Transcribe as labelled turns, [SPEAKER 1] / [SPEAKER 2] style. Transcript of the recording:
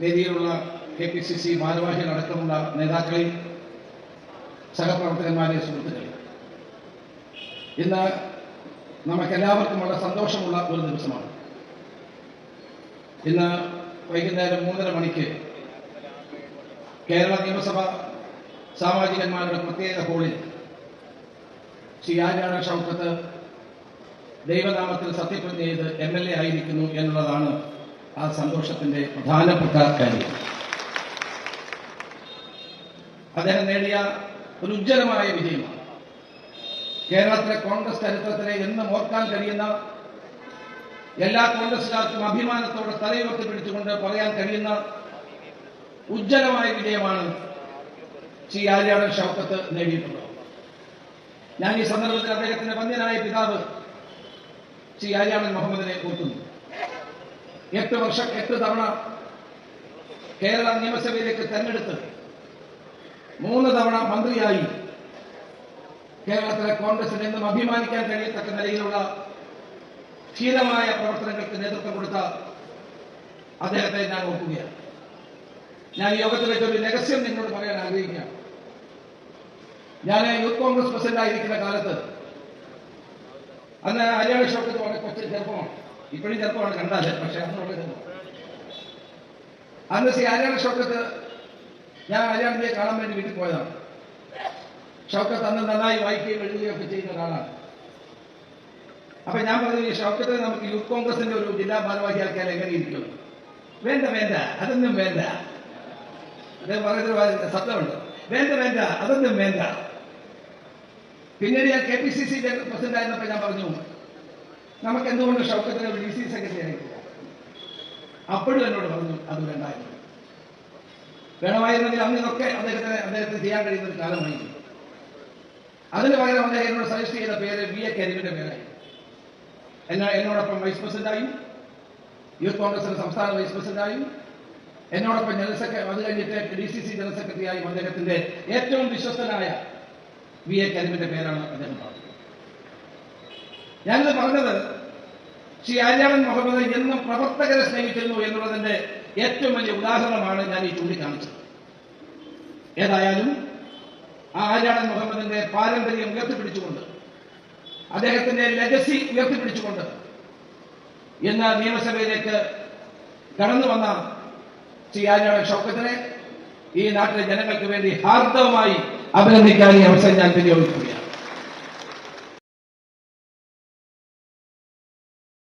[SPEAKER 1] വേദിയിലുള്ള K P C C ഭാരവാഹികളടക്കമുള്ള നേതാക്കളെയും സഹപ്രവർത്തകന്മാരെ സുഹൃത്തുക്കളെ ഇന്ന് നമുക്കെല്ലാവർക്കും വളരെ സന്തോഷമുള്ള ഒരു ദിവസമാണ്. ഇന്ന് വൈകുന്നേരം മൂന്നര മണിക്ക് കേരള നിയമസഭ സാമാജികന്മാരുടെ പ്രത്യേക ഹോളിൽ ശ്രീ ആര്യാണ ഷൗക്കത്ത് ദൈവനാമത്തിൽ സത്യപ്രതിജ്ഞ ചെയ്ത് എം എൽ എ ആയിരിക്കുന്നു എന്നുള്ളതാണ് ആ സന്തോഷത്തിന്റെ പ്രധാനപ്പെട്ട കാര്യം. അദ്ദേഹം നേടിയ ഒരു ഉജ്ജ്വലമായ വിജയമാണ്. കേരളത്തിലെ കോൺഗ്രസ് ചരിത്രത്തിലെ എന്നും ഓർക്കാൻ കഴിയുന്ന എല്ലാ കോൺഗ്രസുകാർക്കും അഭിമാനത്തോടെ തലയുയർത്തി പിടിച്ചുകൊണ്ട് പറയാൻ കഴിയുന്ന ഉജ്ജ്വലമായ വിജയമാണ് ശ്രീ ആര്യാടൻ ഷൗക്കത്ത് നേടിയിട്ടുള്ളത്. ഞാൻ ഈ സന്ദർഭത്തിൽ അദ്ദേഹത്തിന്റെ വന്യനായ പിതാവ് ശ്രീ ആര്യാടൻ മുഹമ്മദിനെ ഓർക്കുന്നു. എട്ട് വർഷം എട്ട് തവണ കേരള നിയമസഭയിലേക്ക് തെരഞ്ഞെടുത്ത് മൂന്ന് തവണ മന്ത്രിയായി. കേരളത്തിലെ കോൺഗ്രസിന് എന്നും അഭിമാനിക്കാൻ കഴിയത്തക്ക നിലയിലുള്ള ധീരമായ പ്രവർത്തനങ്ങൾക്ക് നേതൃത്വം കൊടുത്ത അദ്ദേഹത്തെ ഞാൻ ഓർക്കുകയാണ്. ഞാൻ യോഗത്തിൽ വെച്ച ഒരു രഹസ്യം നിങ്ങളോട് പറയാൻ ആഗ്രഹിക്കുകയാണ്. ഞാൻ യൂത്ത് കോൺഗ്രസ് പ്രസിഡന്റ് ആയിരിക്കുന്ന കാലത്ത് അന്ന് ഹരിയാണ ഷോക്കത്ത് വളരെ കൊച്ചു ചെറുപ്പമാണ്. ഇപ്പോഴും ചെറുപ്പമാണ് കണ്ടാൽ പക്ഷെ അന്ന് ശ്രീ ആര്യാണ ഷോക്കത്ത് ഞാൻ ആര്യാണിനെ കാണാൻ വേണ്ടി വീട്ടിൽ പോയതാണ്. ഷൗക്കത്ത് അന്ന് നന്നായി വായിക്കുകയും എഴുതുകയും ഒക്കെ ചെയ്യുന്ന ഒരാളാണ്. അപ്പൊ ഞാൻ പറഞ്ഞു ഈ ഷൗക്കത്തെ നമുക്ക് യൂത്ത് കോൺഗ്രസിന്റെ ഒരു ജില്ലാ ഭാരവാഹിയാക്കിയാൽ എങ്ങനെ ഇരിക്കും? വേണ്ട വേണ്ട അതൊന്നും വേണ്ട. അദ്ദേഹം പറയുന്ന സത്യമുണ്ട് വേണ്ട വേണ്ട അതൊന്നും വേണ്ട. പിന്നീട് ഞാൻ K P C C president ആയിരുന്നപ്പോൾ ഞാൻ പറഞ്ഞു നമുക്ക് എന്തുകൊണ്ട് ഷൗക്കത്തിന് ഡി സി സെക്രട്ടറി ആയിരിക്കില്ല അപ്പോഴും എന്നോട് പറഞ്ഞു അത് വേണ്ടായിരുന്നു വേണമായിരുന്നെങ്കിൽ അന്ന് അദ്ദേഹത്തിന് അദ്ദേഹത്തിന് ചെയ്യാൻ കഴിയുന്ന ഒരു കാലമായിരുന്നു. അതിന് പകരം അദ്ദേഹം എന്നോട് സജസ്റ്റ് ചെയ്ത പേര് വി എ കരിമിന്റെ പേരായി. എന്നാ എന്നോടൊപ്പം വൈസ് പ്രസിഡന്റായും യൂത്ത് കോൺഗ്രസിന്റെ സംസ്ഥാന വൈസ് പ്രസിഡന്റായും എന്നോടൊപ്പം ജനറൽ സെക്രട്ടറി അത് കഴിഞ്ഞിട്ട് ഡി സി സി ജനറൽ സെക്രട്ടറിയായും അദ്ദേഹത്തിന്റെ ഏറ്റവും വിശ്വസ്തനായ വി എ കരിമിന്റെ പേരാണ് അദ്ദേഹം പറഞ്ഞത്. ഞാനിത് പറഞ്ഞത് ശ്രീ ആര്യാടൻ മുഹമ്മദ് എന്നും പ്രവർത്തകരെ സ്നേഹിക്കുന്നു എന്നുള്ളതിന്റെ ഏറ്റവും വലിയ ഉദാഹരണമാണ് ഞാൻ ഈ ചൂണ്ടിക്കാണിച്ചത്. ഏതായാലും ആ ആര്യാടൻ മുഹമ്മദിന്റെ പാരമ്പര്യം ഉയർത്തിപ്പിടിച്ചുകൊണ്ട് അദ്ദേഹത്തിന്റെ ലെഗസി ഉയർത്തിപ്പിടിച്ചുകൊണ്ട് എന്ന നിയമസഭയിലേക്ക് കടന്നു വന്ന ശ്രീ ആര്യാടൻ ഷൗക്കത്തിനെ ഈ നാട്ടിലെ ജനങ്ങൾക്ക് വേണ്ടി ഹാർദവമായി അഭിനന്ദിക്കാൻ ഈ അവസരം ഞാൻ വിനിയോഗിക്കുകയാണ്.